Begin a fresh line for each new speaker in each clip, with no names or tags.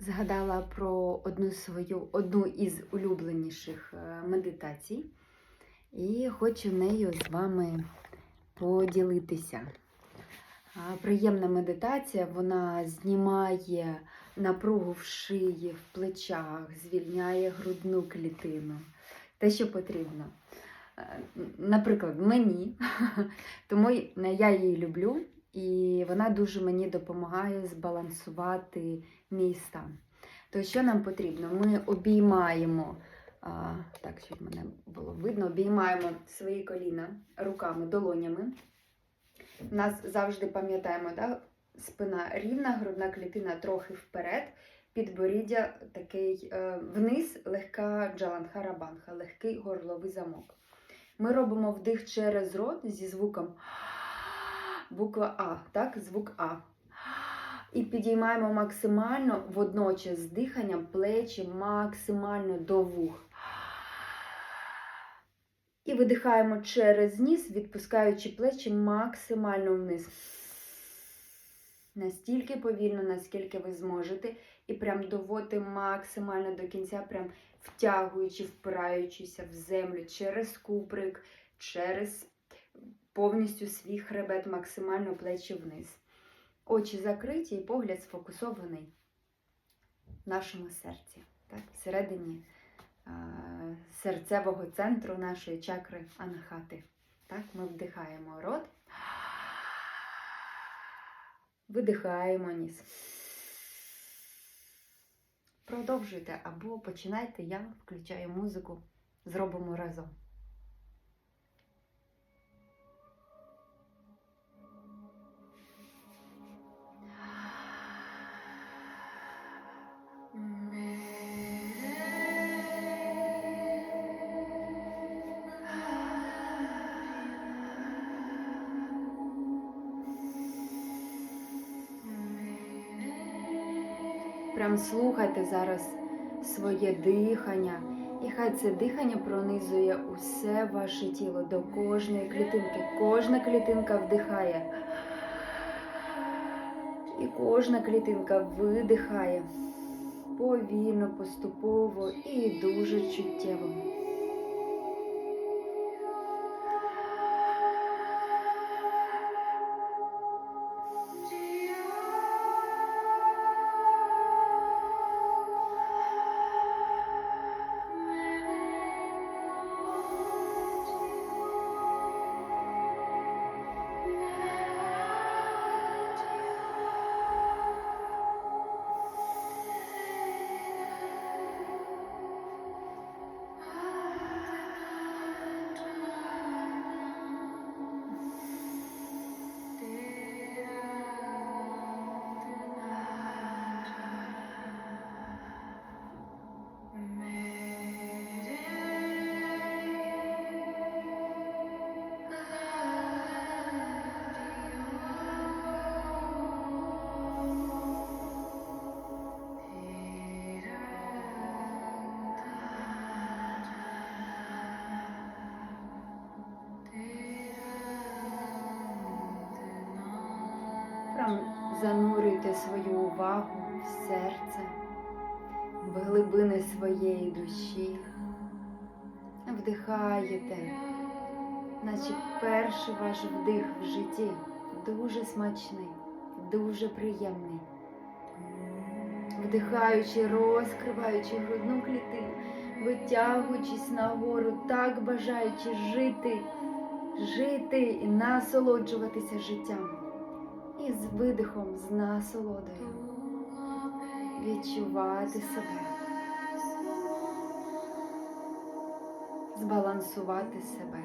згадала про одну свою, одну із улюбленіших е, медитацій і хочу нею з вами поділитися. Приємна медитація, вона знімає напругу в шиї, в плечах, звільняє грудну клітину. Те, що потрібно. Е, Наприклад, мені, тому я її люблю, і вона дуже мені допомагає збалансувати мій стан. То що нам потрібно? Ми обіймаємо, а, так, щоб мене було видно, обіймаємо свої коліна руками, долонями. Нас завжди пам'ятаємо, да? спина рівна, грудна клітина трохи вперед, підборіддя такий е, вниз, легка джаландхара-банха, легкий горловий замок. Ми робимо вдих через рот зі звуком буква А, так, звук А. І підіймаємо максимально водночас з диханням плечі максимально до вух. І видихаємо через ніс, відпускаючи плечі максимально вниз. Настільки повільно, наскільки ви зможете, і прям доводити максимально до кінця, прям втягуючи, впираючися в землю через куприк, через повністю свій хребет, максимально плечі вниз. Очі закриті і погляд сфокусований в нашому серці, так, всередині а, серцевого центру нашої чакри анахати. Так, ми вдихаємо рот, видихаємо ніс. Продовжуйте або починайте, я включаю музику, зробимо разом. Прям слухайте зараз своє дихання, і хай це дихання пронизує усе ваше тіло до кожної клітинки. Кожна клітинка вдихає. І кожна клітинка видихає повільно, поступово і дуже чуттєво. Занурюйте свою увагу в серце, в глибини своєї душі. Вдихаєте, наче перший ваш вдих в житті дуже смачний, дуже приємний. Вдихаючи, розкриваючи грудну клітину, витягуючись нагору, так бажаючи жити, жити і насолоджуватися життям. І з видихом, з насолодою відчувати себе, збалансувати себе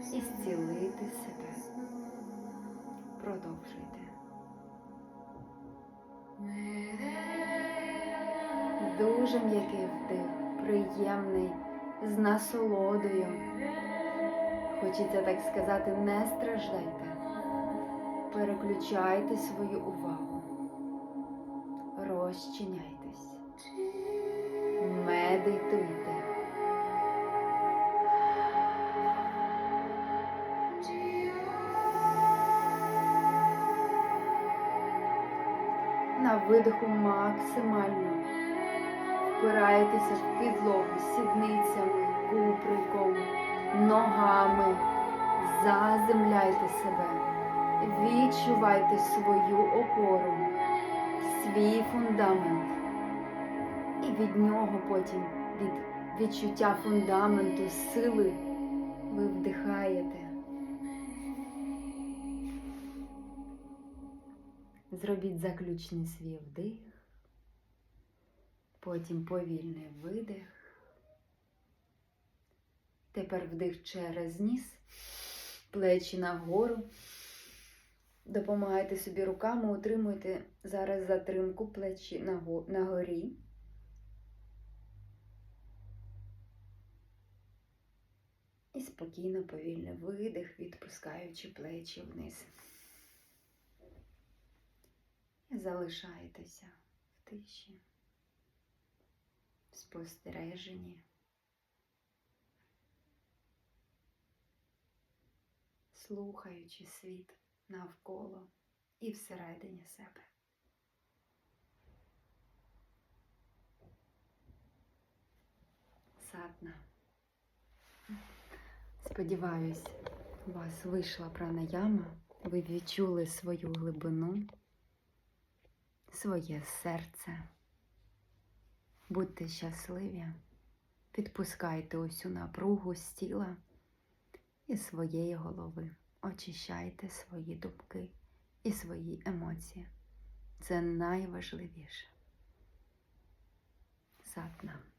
і зцілити себе. Продовжуйте. Дуже м'який вдих, приємний, з насолодою. Хочеться так сказати, не страждайте. Переключайте свою увагу. Розчиняйтесь. Медитуйте. На видиху максимально впираєтеся в підлогу сідницями, куприком, ногами. Заземляйте себе. Відчувайте свою опору, свій фундамент. І від нього потім, від відчуття фундаменту, сили, ви вдихаєте. Зробіть заключний свій вдих, потім повільний видих. Тепер вдих через ніс, плечі нагору. Допомагайте собі руками, утримуйте зараз затримку плечі на, горі. І спокійно, повільний видих, відпускаючи плечі вниз. І залишайтеся в тиші, в спостереженні. Слухаючи світ навколо і всередині себе. Сатна. Сподіваюсь, у вас вийшла пранаяма, ви відчули свою глибину, своє серце. Будьте щасливі, відпускайте усю напругу з тіла і своєї голови. Очищайте свої думки і свої емоції. Це найважливіше. Сатна.